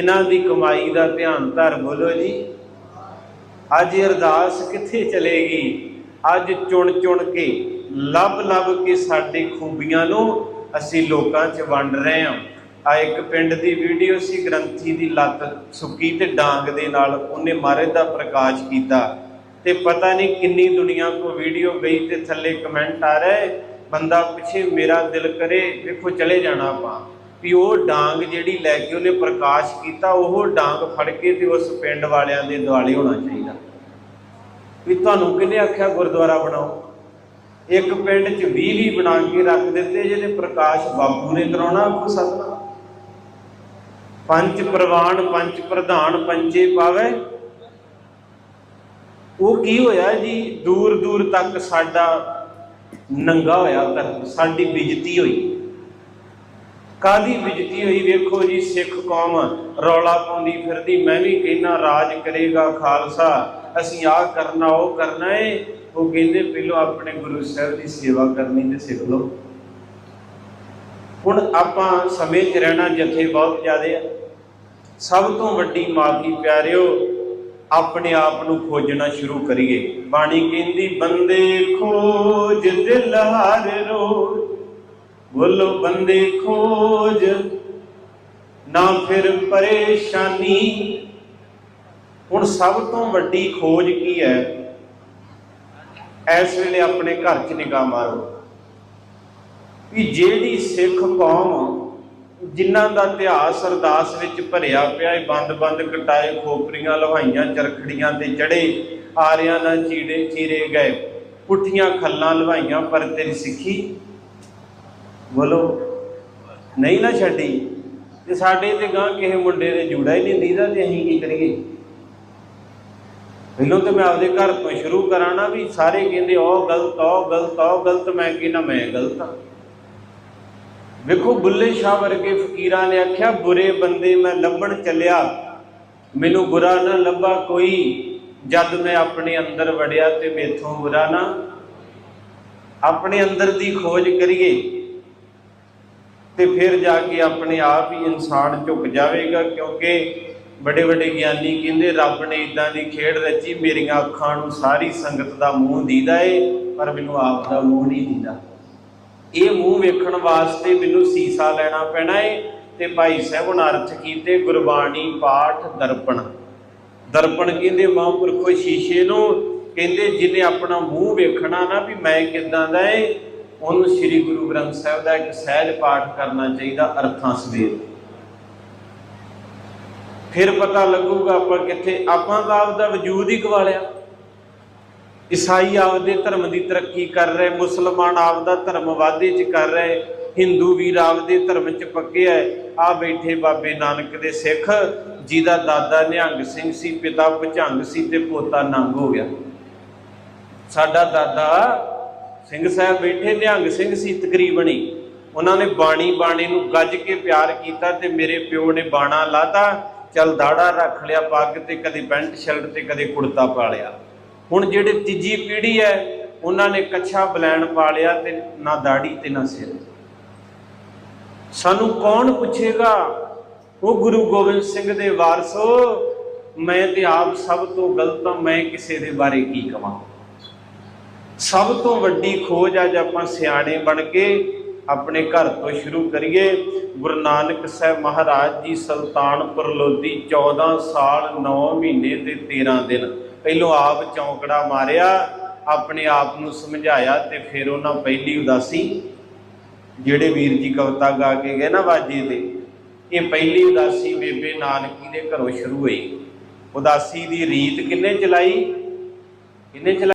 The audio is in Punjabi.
ਇਹਨਾਂ ਦੀ ਕਮਾਈ ਦਾ ਧਿਆਨ ਧਰ ਬੋਲੋ ਜੀ। ਅੱਜ ਇਹ ਅਰਦਾਸ ਕਿੱਥੇ ਚਲੇਗੀ? ਅੱਜ ਚੁਣ ਚੁਣ ਕੇ, ਲੱਭ ਲੱਭ ਕੇ ਸਾਡੀ ਖੂਬੀਆਂ ਨੂੰ ਅਸੀਂ ਲੋਕਾਂ 'ਚ ਵੰਡ ਰਹੇ ਹਾਂ। ਆ ਇੱਕ ਪਿੰਡ ਦੀ ਵੀਡੀਓ ਸੀ, ਗ੍ਰੰਥੀ ਦੀ ਲੱਤ ਸੁੱਕੀ ਤੇ ਡਾਂਗ ਦੇ ਨਾਲ ਉਹਨੇ ਮਹਾਰਾਜ ਦਾ ਪ੍ਰਕਾਸ਼ ਕੀਤਾ। ਤੇ ਪਤਾ ਨਹੀਂ ਕਿੰਨੀ ਦੁਨੀਆ ਕੋ ਵੀਡੀਓ ਗਈ ਤੇ ਥੱਲੇ ਕਮੈਂਟ ਆ ਰਹੇ ਬੰਦਾ ਪਿੱਛੇ ਮੇਰਾ ਦਿਲ ਕਰੇ, ਵੇਖੋ ਚਲੇ ਜਾਣਾ ਆਪਾਂ। ਵੀ ਉਹ ਡਾਂਗ ਜਿਹੜੀ ਲੈ ਕੇ ਉਹਨੇ ਪ੍ਰਕਾਸ਼ ਕੀਤਾ, ਉਹ ਡਾਂਗ ਫੜ ਕੇ ਤੇ ਉਸ ਪਿੰਡ ਵਾਲਿਆਂ ਦੇ ਦੁਆਲੇ ਹੋਣਾ ਚਾਹੀਦਾ। ਵੀ ਤੁਹਾਨੂੰ ਕਿਹਨੇ ਆਖਿਆ ਗੁਰਦੁਆਰਾ ਬਣਾਓ? ਇੱਕ ਪਿੰਡ 'ਚ 20 ਵੀ ਬਣਾ ਕੇ ਰੱਖ ਦਿੱਤੇ, ਜਿਹਦੇ ਪ੍ਰਕਾਸ਼ ਬਾਪੂ ਨੇ ਕਰਾਉਣਾ ਹੋ ਸਕਦਾ ਪੰਜ ਪ੍ਰਵਾਨ, ਪੰਜ ਪ੍ਰਧਾਨ, ਪੰਜੇ ਪਾਵੇ। ਉਹ ਕੀ ਹੋਇਆ ਜੀ? ਦੂਰ ਦੂਰ ਤੱਕ ਸਾਡਾ ਨੰਗਾ ਹੋਇਆ ਧਰਮ ਸਾਡੀ ਬਿਜਤੀ ਹੋਈ। ਕਾਦੀ ਬਿਜਤੀ ਹੋਈ ਵੇਖੋ ਜੀ, ਸਿੱਖ ਕੌਮ ਰੌਲਾ ਪਾਉਂਦੀ ਫਿਰਦੀ, ਮੈਂ ਵੀ ਕਹਿਣਾ ਰਾਜ ਕਰੇਗਾ ਖਾਲਸਾ। ਅਸੀਂ ਆਹ ਕਰਨਾ, ਉਹ ਕਰਨਾ ਏ। ਉਹ ਕਹਿੰਦੇ, ਪਹਿਲਾਂ ਆਪਣੇ ਗੁਰੂ ਸਾਹਿਬ ਦੀ ਸੇਵਾ ਕਰਨੀ ਤੇ ਸਿੱਖ ਲਓ। ਹੁਣ ਆਪਾਂ ਸਮੇਂ 'ਚ ਰਹਿਣਾ ਜਥੇ ਬਹੁਤ ਜ਼ਿਆਦੇ ਆ। ਸਭ ਤੋਂ ਵੱਡੀ ਮਾਫੀ ਪਿਆਰਿਓ, ਆਪਣੇ ਆਪ ਨੂੰ ਖੋਜਣਾ ਸ਼ੁਰੂ ਕਰੀਏ। ਬਾਣੀ ਕਹਿੰਦੀ, ਬੰਦੇ ਖੋਜ ਦਿਲ ਹਰ ਰੋਜ਼ ਬੋਲੋ ਬੰਦੇ ਖੋਜ, ਨਾ ਫਿਰ ਪਰੇਸ਼ਾਨੀ। ਹੁਣ ਸਭ ਤੋਂ ਵੱਡੀ ਖੋਜ ਕੀ ਹੈ? ਇਸ ਵੇਲੇ ਆਪਣੇ ਘਰ 'ਚ ਨਿਗਾਹ ਮਾਰੋ ਵੀ ਜਿਹੜੀ ਸਿੱਖ ਕੌਮ ਜਿਨ੍ਹਾਂ ਦਾ ਇਤਿਹਾਸ ਅਰਦਾਸ ਵਿੱਚ ਭਰਿਆ ਪਿਆ ਹੈ ਬੰਦ-ਬੰਦ ਕਟਾਏ, ਖੋਪਰੀਆਂ ਲਵਾਈਆਂ, ਚਰਖੜੀਆਂ ਤੇ ਚੜੇ, ਆਰਿਆਂ ਨਾਲ ਚੀੜੇ ਚੀਰੇ ਗਏ, ਪੁੱਠੀਆਂ ਖੱਲਾਂ ਲਵਾਈਆਂ, ਪਰ ਤੇਰੀ ਸਿੱਖੀ ਬੋਲੋ ਨਹੀਂ ਨਾ ਛੱਡੀ, ਤੇ ਸਾਡੇ ਤੇ ਗਾਂ ਕਿਸੇ ਮੁੰਡੇ ਨੇ ਜੂੜਾ ਹੀ ਨਹੀਂ ਦੀਦਾ ਤੇ ਅਸੀਂ ਕੀ ਕਰੀਏ? ਪਹਿਲਾਂ ਤੇ ਮੈਂ ਆਪਦੇ ਘਰ ਤੋਂ ਸ਼ੁਰੂ ਕਰਾਂ ਨਾ ਵੀ ਸਾਰੇ ਕਹਿੰਦੇ ਉਹ ਗਲਤ ਉਹ ਗਲਤ ਉਹ ਗਲਤ। ਮੈਂ ਕਹਿੰਦਾ, ਮੈਂ ਗਲਤ ਹਾਂ ਵੇਖੋ, ਬੁੱਲੇ ਸ਼ਾਹ ਵਰਗੇ ਫਕੀਰਾਂ ਨੇ ਆਖਿਆ, ਬੁਰੇ ਬੰਦੇ ਮੈਂ ਲੱਭਣ ਚੱਲਿਆ। ਮੈਨੂੰ ਬੁਰਾ ਨਾ ਲੱਭਾ ਕੋਈ, ਜਦ ਮੈਂ ਆਪਣੇ ਅੰਦਰ ਵੜਿਆ ਤੇ ਮੇਥੋਂ ਬੁਰਾ ਨਾ। ਆਪਣੇ ਅੰਦਰ ਦੀ ਖੋਜ ਕਰੀਏ। ਤੇ ਫਿਰ ਜਾ ਕੇ ਆਪਣੇ ਆਪ ਹੀ ਇਨਸਾਨ ਝੁਕ ਜਾਵੇਗਾ, ਕਿਉਂਕਿ ਵੱਡੇ ਵੱਡੇ ਗਿਆਨੀ ਕਹਿੰਦੇ, ਰੱਬ ਨੇ ਇਦਾਂ ਦੀ ਖੇਡ ਰਚੀ, ਮੇਰੀਆਂ ਅੱਖਾਂ ਨੂੰ ਸਾਰੀ ਸੰਗਤ ਦਾ ਮੂੰਹ ਦੀਦਾ ਏ, ਪਰ ਮੈਨੂੰ ਆਪ ਦਾ ਮੂੰਹ ਨਹੀਂ ਦੀਦਾ। ਇਹ ਮੂੰਹ ਵੇਖਣ ਵਾਸਤੇ ਮੈਨੂੰ ਸੀਸਾ ਲੈਣਾ ਪੈਣਾ ਏ, ਤੇ ਭਾਈ ਸਾਹਿਬ ਨੇ ਅਰਥ ਕੀਤੇ, ਗੁਰਬਾਣੀ ਪਾਠ ਦਰਪਣ। ਦਰਪਣ ਕਹਿੰਦੇ, ਮਹਾਂਪੁਰਖੋ ਸ਼ੀਸ਼ੇ ਨੂੰ, ਕਹਿੰਦੇ, ਜਿਹਨੇ ਆਪਣਾ ਮੂੰਹ ਵੇਖਣਾ ਨਾ ਵੀ ਮੈਂ ਕਿਦਾਂ ਦਾ ਏ ਉਹਨੂੰ ਸ੍ਰੀ ਗੁਰੂ ਗ੍ਰੰਥ ਸਾਹਿਬ ਦਾ ਇੱਕ ਸਹਿਜ ਪਾਠ ਕਰਨਾ ਚਾਹੀਦਾ ਅਰਥਾਂ ਸਮੇਤ ਫਿਰ ਪਤਾ ਲੱਗੂਗਾ ਆਪਾਂ ਕਿੱਥੇ, ਆਪਾਂ ਤਾਂ ਆਪਦਾ ਵਜੂਦ ਹੀ ਗਵਾ ਲਿਆ ਈਸਾਈ ਆਪਦੇ ਧਰਮ ਦੀ ਤਰੱਕੀ ਕਰ ਰਹੇ, ਮੁਸਲਮਾਨ ਆਪਦਾ ਧਰਮ ਵਾਧੇ ਚ ਕਰ ਰਹੇ, ਹਿੰਦੂ ਵੀਰ ਆਪਦੇ ਧਰਮ ਚ ਪੱਕੇ ਐ। ਆ ਬੈਠੇ ਬਾਬੇ ਨਾਨਕ ਦੇ ਸਿੱਖ, ਜਿਹਦਾ ਦਾਦਾ ਨਿਹੰਗ ਸਿੰਘ ਸੀ, ਪਿਤਾ ਭੁਜੰਗ ਸੀ ਤੇ ਪੋਤਾ ਨੰਗ ਹੋ ਗਿਆ। ਸਾਡਾ ਦਾਦਾ ਸਿੰਘ ਸਾਹਿਬ ਬੈਠੇ, ਨਿਹੰਗ ਸਿੰਘ ਸੀ ਤਕਰੀਬਣੀ ਉਹਨਾਂ ਨੇ ਬਾਣੀ ਬਾਣੀ ਨੂੰ ਗੱਜ ਕੇ ਪਿਆਰ ਕੀਤਾ ਤੇ ਮੇਰੇ ਪਿਓ ਨੇ ਬਾਣਾ ਲਾਤਾ, ਚਲ ਦਾੜਾ ਰੱਖ ਲਿਆ ਪੱਗ ਤੇ, ਕਦੇ ਪੈਂਟ ਸ਼ਰਟ ਤੇ, ਕਦੇ ਕੁੜਤਾ ਪਾ ਲਿਆ। ਹੁਣ ਜਿਹੜੇ ਤੀਜੀ ਪੀੜ੍ਹੀ ਹੈ, ਉਹਨਾਂ ਨੇ ਕੱਛਾ ਬਲੈਣ ਪਾ ਲਿਆ ਤੇ ਨਾ ਦਾੜੀ ਤੇ ਨਾ ਸਿਰ। ਸਾਨੂੰ ਕੌਣ ਪੁੱਛੇਗਾ? ਉਹ ਗੁਰੂ ਗੋਬਿੰਦ ਸਿੰਘ ਦੇ ਵਾਰਸੋ, ਮੈਂ ਤੇ ਆਪ ਸਭ ਤੋਂ ਗਲਤ ਹਾਂ, ਮੈਂ ਕਿਸੇ ਦੇ ਬਾਰੇ ਕੀ ਕਵਾਂ? ਸਭ ਤੋਂ ਵੱਡੀ ਖੋਜ ਅੱਜ ਆਪਾਂ ਸਿਆਣੇ ਬਣ ਕੇ ਆਪਣੇ ਘਰ ਤੋਂ ਸ਼ੁਰੂ ਕਰੀਏ। ਗੁਰੂ ਨਾਨਕ ਸਾਹਿਬ ਮਹਾਰਾਜ ਜੀ ਸੁਲਤਾਨਪੁਰ ਲੋਧੀ 14 ਸਾਲ 9 ਮਹੀਨੇ ਤੇ 13 ਦਿਨ। ਪਹਿਲੋਂ ਆਪ ਚੌਂਕੜਾ ਮਾਰਿਆ, ਆਪਣੇ ਆਪ ਨੂੰ ਸਮਝਾਇਆ ਤੇ ਫਿਰ ਉਹਨਾਂ ਪਹਿਲੀ ਉਦਾਸੀ, ਜਿਹੜੇ ਵੀਰ ਜੀ ਕਵਿਤਾ ਗਾ ਕੇ ਗਏ ਨਾ ਵਾਜੇ ਤੇ, ਇਹ ਪਹਿਲੀ ਉਦਾਸੀ ਬੇਬੇ ਨਾਨਕੀ ਦੇ ਘਰੋਂ ਸ਼ੁਰੂ ਹੋਈ। ਉਦਾਸੀ ਦੀ ਰੀਤ ਕਿੰਨੇ ਚਲਾਈ? ਕਿੰਨੇ ਚਲਾਈ?